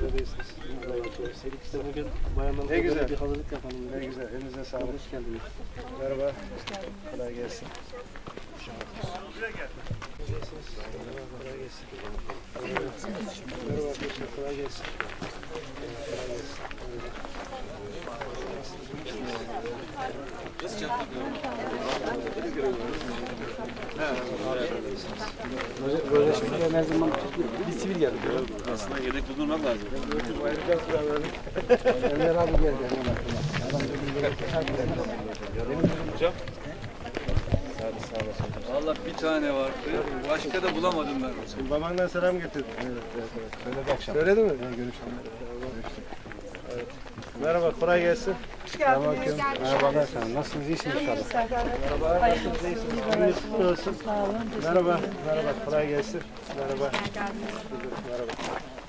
Neredesiniz? Üstelik işte bugün bayanların Ne güzel. bir hazırlık yapalım. Ne güzel. Elinize sağlık. Hoş geldiniz. Merhaba. Kolay gelsin. Kolay gelsin. Merhaba arkadaşlar, kolay gelsin. Kolay gelsin. Böyle şimdi her zaman bir sivil geldi. Aslında yedek bulunmak lazım. Enver abi geldi. Hocam. Valla bir tane vardı. Başka da bulamadım ben. Babandan selam getirdim. Evet, evet, evet. Söyledi akşam. Söyledi mi? Evet, görüştüm. Evet. Merhaba, kolay gelsin. Hoş geldiniz. Merhabalar efendim. Nasılsınız? İyisiniz inşallah. Merhaba. Nasılsınız? İyisiniz. Gününüz kutlu olsun. Sağ olun. Merhaba. Merhaba. Kolay gelsin. Merhaba. Merhaba.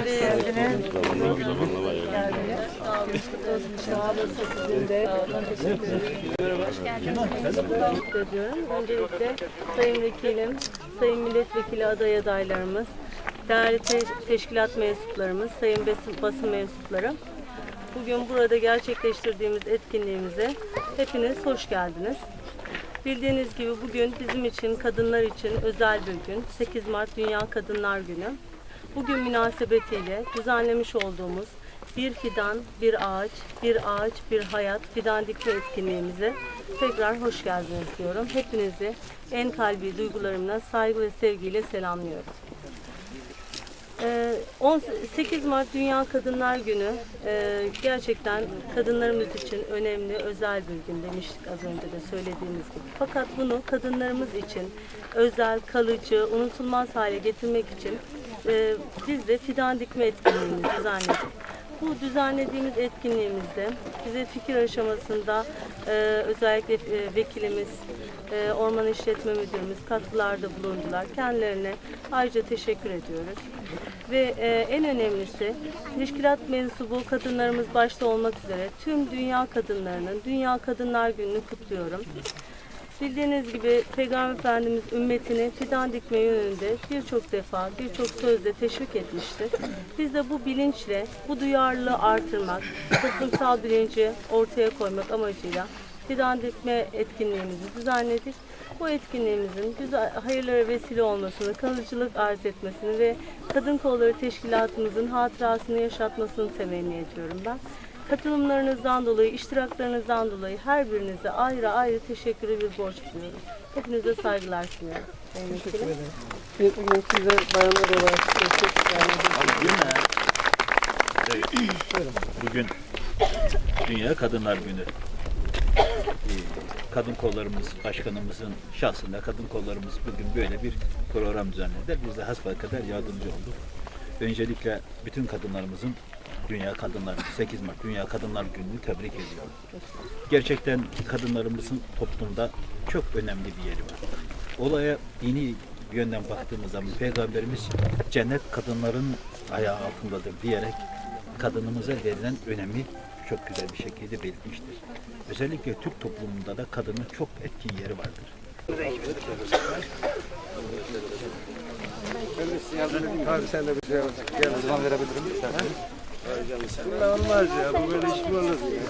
teşekkür ederim. Ağladı zannettim. Teşekkür ediyorum. Öncelikle Sayın Vekilim, Sayın Milletvekili aday adaylarımız, değerli te- teşkilat mensuplarımız, Sayın basın, basın mensupları. Bugün burada gerçekleştirdiğimiz etkinliğimize hepiniz hoş geldiniz. Bildiğiniz gibi bugün bizim için, kadınlar için özel bir gün. 8 Mart Dünya Kadınlar Günü. Bugün münasebetiyle düzenlemiş olduğumuz bir fidan, bir ağaç, bir ağaç, bir hayat fidan dikme etkinliğimize tekrar hoş geldiniz diyorum. Hepinizi en kalbi duygularımla saygı ve sevgiyle selamlıyorum. Ee, 18 Mart Dünya Kadınlar Günü ee, gerçekten kadınlarımız için önemli, özel bir gün demiştik az önce de söylediğimiz gibi. Fakat bunu kadınlarımız için özel, kalıcı, unutulmaz hale getirmek için ee, biz de fidan dikme etkinliğini düzenledik. Bu düzenlediğimiz etkinliğimizde bize fikir aşamasında e, özellikle e, vekilimiz, e, Orman İşletme Müdürümüz katkılarda bulundular. Kendilerine ayrıca teşekkür ediyoruz. Ve e, en önemlisi teşkilat mensubu kadınlarımız başta olmak üzere tüm dünya kadınlarının Dünya Kadınlar Günü'nü kutluyorum. Bildiğiniz gibi Peygamber Efendimiz ümmetini fidan dikme yönünde birçok defa, birçok sözle teşvik etmiştir. Biz de bu bilinçle, bu duyarlılığı artırmak, toplumsal bilinci ortaya koymak amacıyla fidan dikme etkinliğimizi düzenledik. Bu etkinliğimizin güzel, hayırlara vesile olmasını, kalıcılık arz etmesini ve Kadın Kolları Teşkilatımızın hatırasını yaşatmasını temenni ediyorum ben. Katılımlarınızdan dolayı, iştiraklarınızdan dolayı her birinize ayrı ayrı teşekkürü bir borç duyuyorum. Hepinize saygılar sunuyorum. Sayın Vekilim. Bugün size bayanlar olarak destek vermek Bugün Dünya Kadınlar Günü. Ee, Kadın kollarımız başkanımızın şahsında kadın kollarımız bugün böyle bir program düzenlediler. Biz de hasbelkader yardımcı olduk. Öncelikle bütün kadınlarımızın Dünya Kadınlar 8 Mart Dünya Kadınlar Günü'nü tebrik ediyorum. Gerçekten kadınlarımızın toplumda çok önemli bir yeri var. Olaya dini yönden baktığımız zaman Peygamberimiz cennet kadınların ayağı altındadır diyerek kadınımıza verilen önemi çok güzel bir şekilde belirtmiştir. Özellikle Türk toplumunda da kadının çok etkin yeri vardır. Abi sen de bir şey yapacak. Gel. Bunlar olmaz ya. Bu böyle iş mi olur ya?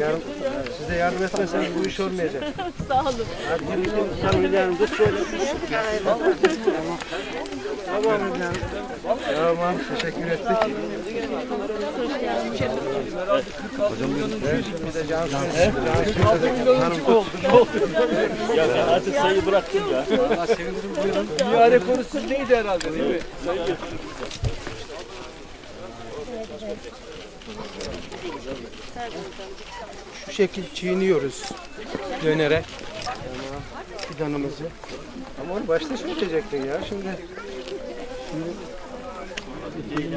Yardım, siz de yardım etmezseniz bu iş olmayacak. Sağ olun. Hadi. Tamam şöyle. Tamam Hülya'nım. Tamam teşekkür ettik. Hocam bir de. Cansu hanım. Ya sen artık sayı bıraktın ya. Dünya rekorusu neydi herhalde değil mi? Şu şekil çiğniyoruz. Dönerek. Fidanımızı. Ama onu başta söyleyecektin ya şimdi. Şimdi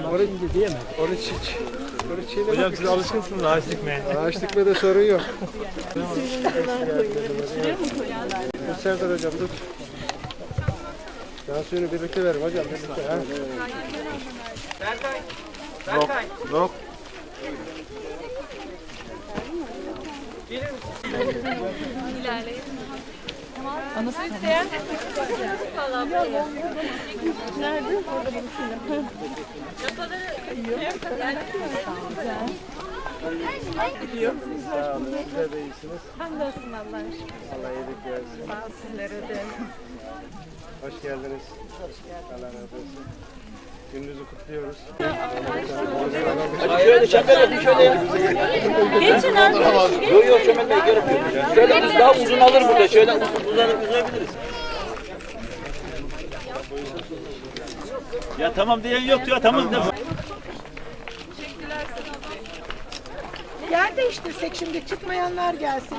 onu, onu çiğ, onu çiğnemek Hocam siz alışkınsınız ağaç dikmeye. Ağaç dikmede sorun yok. Dur Serdar hocam tut. Daha suyunu birlikte verin hocam birlikte. Ha? Yok, yok. Sağ olun, sizler de iyisiniz. Hamdolsun Allah'a şükür. Allah iyilik versin. Sağ ol sizlere de. Hoş geldiniz. Allah razı olsun. Gününüzü kutluyoruz. Şöyle şöyle şöyle. Geçin arkadaşlar. Yok yok çömelmeye gerek yok. Şöyle biz daha uzun alır burada. Şöyle uzun uzanıp uzayabiliriz. Ya tamam diyen yoktu ya tamam. Yer değiştirsek şimdi çıkmayanlar gelsin.